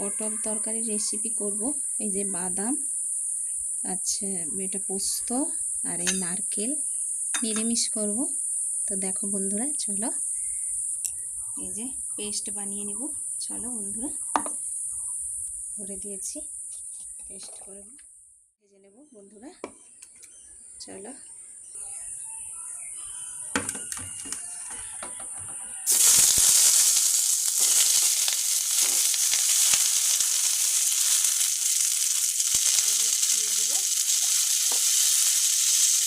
পটল তরকারি রেসিপি করব। এই যে বাদাম আচ্ছা এটা পোস্ত আর এই নারকেল নিরামিষ করব। তো দেখো বন্ধুরা, চলো এই যে পেস্ট বানিয়ে নিব। চলো বন্ধুরা, ভরে দিয়েছি পেস্ট করব ভেজে নেব বন্ধুরা। চলো।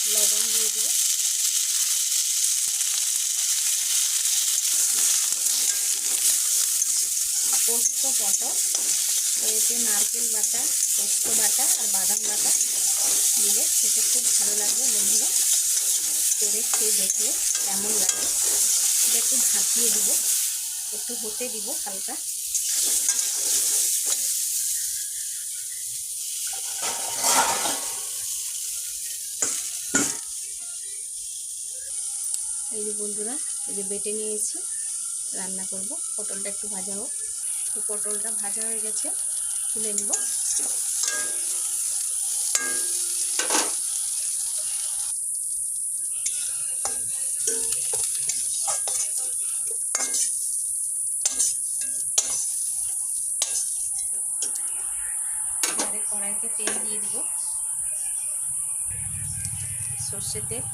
লবণ দিয়ে দিব পোস্ত পটল এতে নারকেল বাটা, পোস্ত বাটা আর বাদাম বাটা দিলে খেতে খুব ভালো লাগবে বন্ধুরা। করে খেয়ে দেখলে কেমন লাগে। এটা একটু ঢাকিয়ে দিব, একটু হতে দিব হালকা। এই যে বন্ধুরা, এই যে বেটে নিয়েছি, রান্না করব। পটলটা একটু ভাজা হোক। তো পটলটা ভাজা হয়ে গেছে, তুলে নিব। কড়াইতে তেল দিয়ে দিব। সর্ষে তেল।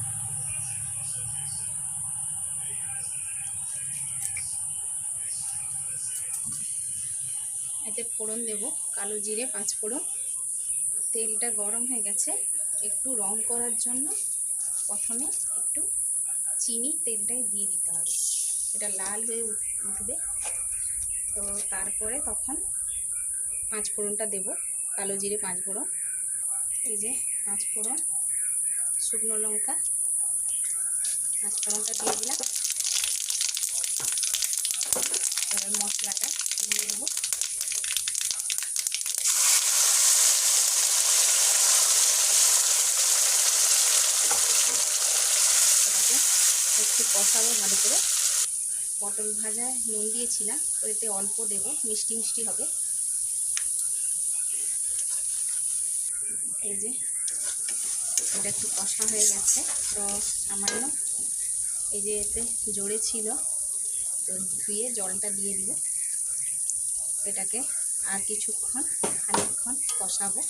ফোড়ন দেব, কালো জিরে, পাঁচ ফোড়ন। তেলটা গরম হয়ে গেছে, একটু রং করার জন্য প্রথমে একটু চিনি তেলটাই দিয়ে দিতে হবে। এটা লাল হয়ে উঠ- উঠবে। তো তারপরে তখন পাঁচ ফোড়নটা দেব, কালো জিরে পাঁচ ফোড়ন। এই যে পাঁচ ফোড়ন, শুকনো লঙ্কা, পাঁচ ফোড়নটা দিয়ে দিলাম। এবার মশলাটা দিয়ে দেবো এটাকে একটু কষাবো ভালো করে। পটল ভাজায় নুন দিয়েছিলাম তো এতে অল্প দেব, মিষ্টি মিষ্টি হবে। এই যে, এটা একটু কষা হয়ে গেছে। তো সামান্য এই যে এতে জোরে ছিল, তো ধুয়ে জলটা দিয়ে দিব। এটাকে আর কিছুক্ষণ, খানিকক্ষণ কষাবো।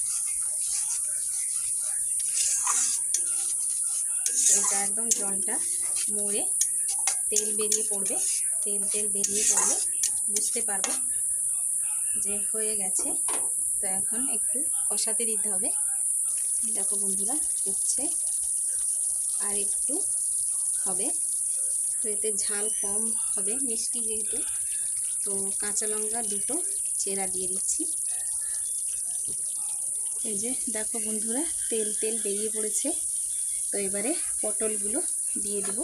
এটা একদম জলটা মুড়ে তেল বেরিয়ে পড়বে, তেল তেল বেরিয়ে পড়লে বুঝতে পারব যে হয়ে গেছে। তো এখন একটু কষাতে দিতে হবে। দেখো বন্ধুরা, ফুটছে আর একটু হবে। তো এতে ঝাল কম হবে, মিষ্টি যেহেতু, তো কাঁচা লঙ্কা দুটো চেরা দিয়ে দিচ্ছি। এই যে দেখো বন্ধুরা, তেল তেল বেরিয়ে পড়েছে। তো এবারে পটলগুলো দিয়ে দিব।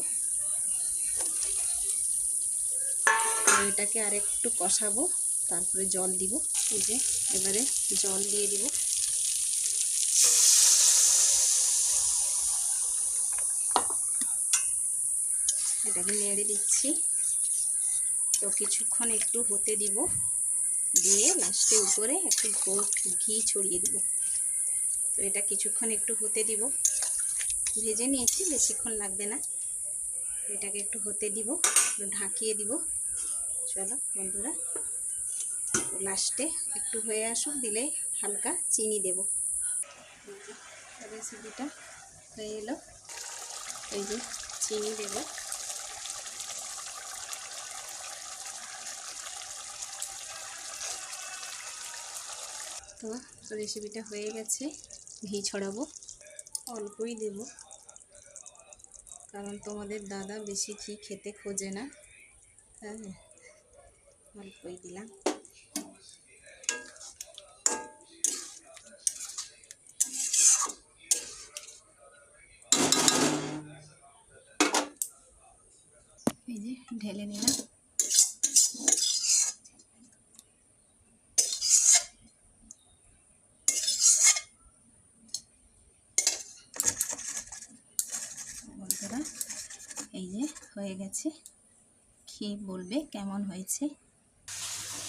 এটাকে আর একটু কষাবো, তারপরে জল দিব। এই যে, এবারে জল দিয়ে দিব। এটাকে নেড়ে দিচ্ছি। তো কিছুক্ষণ একটু হতে দিব। দিয়ে লাস্টে উপরে একটু ঘি ছড়িয়ে দিব। তো এটা কিছুক্ষণ একটু হতে দিব। ভেজে নিয়েছি, বেশিক্ষণ লাগবে না। এটাকে একটু হতে দিব ঢাকিয়ে দিব। চলো বন্ধুরা, লাস্টে একটু হয়ে আসুক, দিলে হালকা চিনি দেব। রেসিপিটা হয়ে এলো, এই যে চিনি দেব। তো রেসিপিটা হয়ে গেছে, ঘি ছড়াবো, অল্পই দেব। কারণ তোমাদের দাদা বেশি ঘি খেতে খোঁজে না। হ্যাঁ অল্পই দিলাম। এই যে ঢেলে নিলাম বন্ধুরা এই যে হয়ে গেছে। খেয়ে বলবে? কেমন হয়েছে?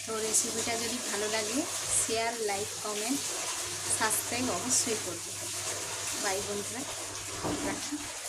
তো রেসিপিটা যদি ভালো লাগে শেয়ার লাইক কমেন্ট সাবস্ক্রাইব অবশ্যই করবে। বাই বন্ধুরা। রাখি।